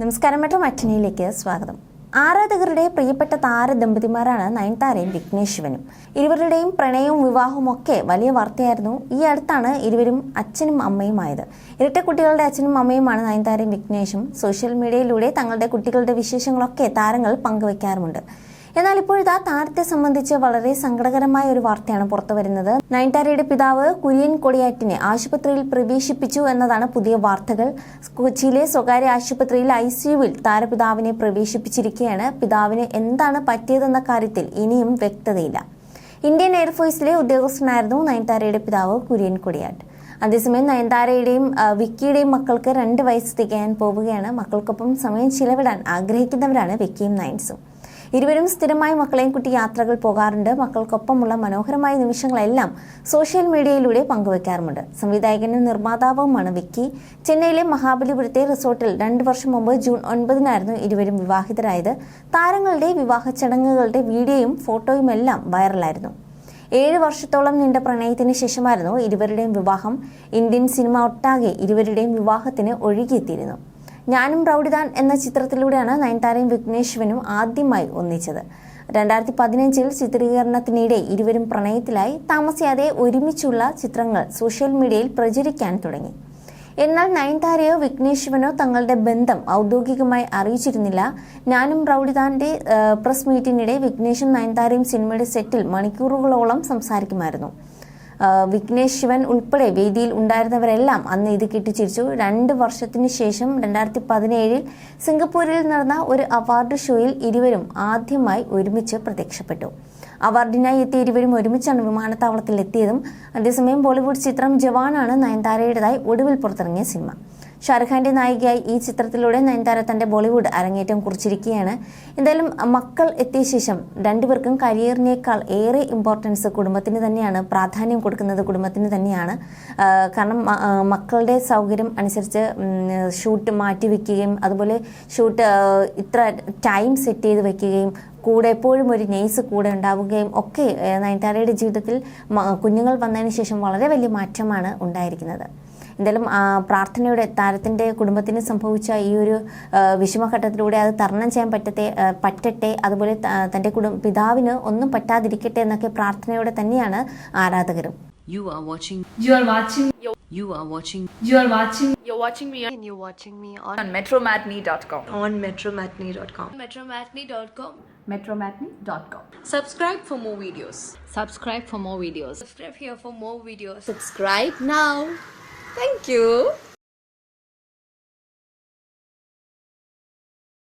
നമസ്കാരം മെട്രോ മറ്റനിയിലേക്ക് സ്വാഗതം. ആരാധകരുടെ പ്രിയപ്പെട്ട താര ദമ്പതിമാരാണ് നയൻതാരയും വിഘ്നേശ്വനും ശിവനും ഇരുവരുടെയും പ്രണയവും വിവാഹവും ഒക്കെ വലിയ വാർത്തയായിരുന്നു. ഈ അടുത്താണ് ഇരുവരും അച്ഛനും അമ്മയുമായത് ഇരട്ട കുട്ടികളുടെ അച്ഛനും അമ്മയുമാണ് നയൻതാരയും വിഘ്നേഷും. സോഷ്യൽ മീഡിയയിലൂടെ തങ്ങളുടെ കുട്ടികളുടെ വിശേഷങ്ങളൊക്കെ താരങ്ങൾ പങ്കുവയ്ക്കാറുമുണ്ട് എന്നാൽ ഇപ്പോഴിതാ താരത്തെ സംബന്ധിച്ച് വളരെ സങ്കടകരമായ ഒരു വാർത്തയാണ് പുറത്തു വരുന്നത്. പിതാവ് കുര്യൻ കൊടിയാറ്റിനെ ആശുപത്രിയിൽ പ്രവേശിപ്പിച്ചു എന്നതാണ് പുതിയ വാർത്തകൾ. കൊച്ചിയിലെ സ്വകാര്യ ആശുപത്രിയിൽ ഐ സിയുവിൽ താരപിതാവിനെ പ്രവേശിപ്പിച്ചിരിക്കുകയാണ് പിതാവിന് എന്താണ് പറ്റിയതെന്ന കാര്യത്തിൽ ഇനിയും വ്യക്തതയില്ല. ഇന്ത്യൻ എയർഫോഴ്സിലെ ഉദ്യോഗസ്ഥനായിരുന്നു നയൻതാരയുടെ പിതാവ് കുര്യൻ കൊടിയാട്ട് അതേസമയം നയൻതാരയുടെയും വിക്കിയുടെയും മക്കൾക്ക് രണ്ട് വയസ്സ് തികയാൻ പോവുകയാണ്. മക്കൾക്കൊപ്പം സമയം ചിലവിടാൻ ആഗ്രഹിക്കുന്നവരാണ് വിക്കിയും നയൻസും. ഇരുവരും സ്ഥിരമായി മക്കളെയും കുട്ടി യാത്രകൾ പോകാറുണ്ട്. മക്കൾക്കൊപ്പമുള്ള മനോഹരമായ നിമിഷങ്ങളെല്ലാം സോഷ്യൽ മീഡിയയിലൂടെ പങ്കുവയ്ക്കാറുമുണ്ട് സംവിധായകനും നിർമ്മാതാവുമാണ് വിക്കി. ചെന്നൈയിലെ മഹാബലിപുരത്തെ റിസോർട്ടിൽ രണ്ട് വർഷം മുമ്പ് ജൂൺ ഒൻപതിനായിരുന്നു ഇരുവരും വിവാഹിതരായത്. താരങ്ങളുടെ വിവാഹ ചടങ്ങുകളുടെ വീഡിയോയും ഫോട്ടോയും എല്ലാം വൈറലായിരുന്നു. ഏഴ് വർഷത്തോളം നീണ്ട പ്രണയത്തിന് ശേഷമായിരുന്നു ഇരുവരുടെയും വിവാഹം. ഇന്ത്യൻ സിനിമ ഒട്ടാകെ ഇരുവരുടെയും വിവാഹത്തിന് ഒഴുകിയെത്തിയിരുന്നു. ഞാനും റൗഡിദാൻ എന്ന ചിത്രത്തിലൂടെയാണ് നയൻതാരയും വിഘ്നേശ്വനും ആദ്യമായി ഒന്നിച്ചത്. രണ്ടായിരത്തി പതിനഞ്ചിൽ ചിത്രീകരണത്തിനിടെ ഇരുവരും പ്രണയത്തിലായി താമസിയാതെ ഒരുമിച്ചുള്ള ചിത്രങ്ങൾ സോഷ്യൽ മീഡിയയിൽ പ്രചരിക്കാൻ തുടങ്ങി. എന്നാൽ നയൻതാരയോ വിഘ്നേശ്വനോ തങ്ങളുടെ ബന്ധം ഔദ്യോഗികമായി അറിയിച്ചിരുന്നില്ല. ഞാനും റൗഡിദാന്റെ പ്രസ് മീറ്റിനിടെ വിഘ്നേഷും നയൻതാരയും സിനിമയുടെ സെറ്റിൽ മണിക്കൂറുകളോളം സംസാരിക്കുമായിരുന്നു. വിഘ്നേഷ് ശിവൻ ഉൾപ്പെടെ വേദിയിൽ ഉണ്ടായിരുന്നവരെല്ലാം അന്ന് ഇത് കിട്ടിച്ചിരിച്ചു. രണ്ട് വർഷത്തിന് ശേഷം രണ്ടായിരത്തി പതിനേഴിൽ സിംഗപ്പൂരിൽ നടന്ന ഒരു അവാർഡ് ഷോയിൽ ഇരുവരും ആദ്യമായി ഒരുമിച്ച് പ്രത്യക്ഷപ്പെട്ടു. അവാർഡിനായി എത്തിയ ഇരുവരും ഒരുമിച്ചാണ് വിമാനത്താവളത്തിൽ എത്തിയതും അതേസമയം ബോളിവുഡ് ചിത്രം ജവാനാണ് നയൻതാരയുടേതായി ഒടുവിൽ പുറത്തിറങ്ങിയ സിനിമ. ഷാറുഖ് ഖാന്റെ നായികയായി ഈ ചിത്രത്തിലൂടെ നയൻതാര തന്റെ ബോളിവുഡ് അരങ്ങേറ്റം കുറിച്ചിരിക്കുകയാണ്. എന്തായാലും മക്കൾ എത്തിയ ശേഷം രണ്ടുപേർക്കും കരിയറിനേക്കാൾ ഏറെ ഇമ്പോർട്ടൻസ് കുടുംബത്തിന് തന്നെയാണ് പ്രാധാന്യം കൊടുക്കുന്നത് കുടുംബത്തിന് തന്നെയാണ്. കാരണം മക്കളുടെ സൗകര്യം അനുസരിച്ച് ഷൂട്ട് മാറ്റി വെക്കുകയും അതുപോലെ ഷൂട്ട് ഇത്ര ടൈം സെറ്റ് ചെയ്ത് വെക്കുകയും കൂടെ എപ്പോഴും ഒരു നേഴ്സ് കൂടെ ഉണ്ടാവുകയും ഒക്കെ നയൻതാരയുടെ ജീവിതത്തിൽ കുഞ്ഞുങ്ങൾ വന്നതിന് ശേഷം വളരെ വലിയ മാറ്റമാണ് ഉണ്ടായിരിക്കുന്നത്. എന്തായാലും ആ, പ്രാർത്ഥനയുടെ താരത്തിന്റെ കുടുംബത്തിന് സംഭവിച്ച ഈ ഒരു വിഷമഘട്ടത്തിലൂടെ അത് തരണം ചെയ്യാൻ പറ്റത്തെ പറ്റട്ടെ അതുപോലെ തന്റെ കുടും പിതാവിന് ഒന്നും പറ്റാതിരിക്കട്ടെ എന്നൊക്കെ പ്രാർത്ഥനയോടെ തന്നെയാണ് ആരാധകരും You are watching. You are watching. You are watching. You are watching. You're watching me and you're watching me on, on metromatney.com. on metromatney.com. Metromatney.com. metromatney.com. Subscribe for more videos. Subscribe for more videos. Subscribe here for more videos. Subscribe now. Thank you.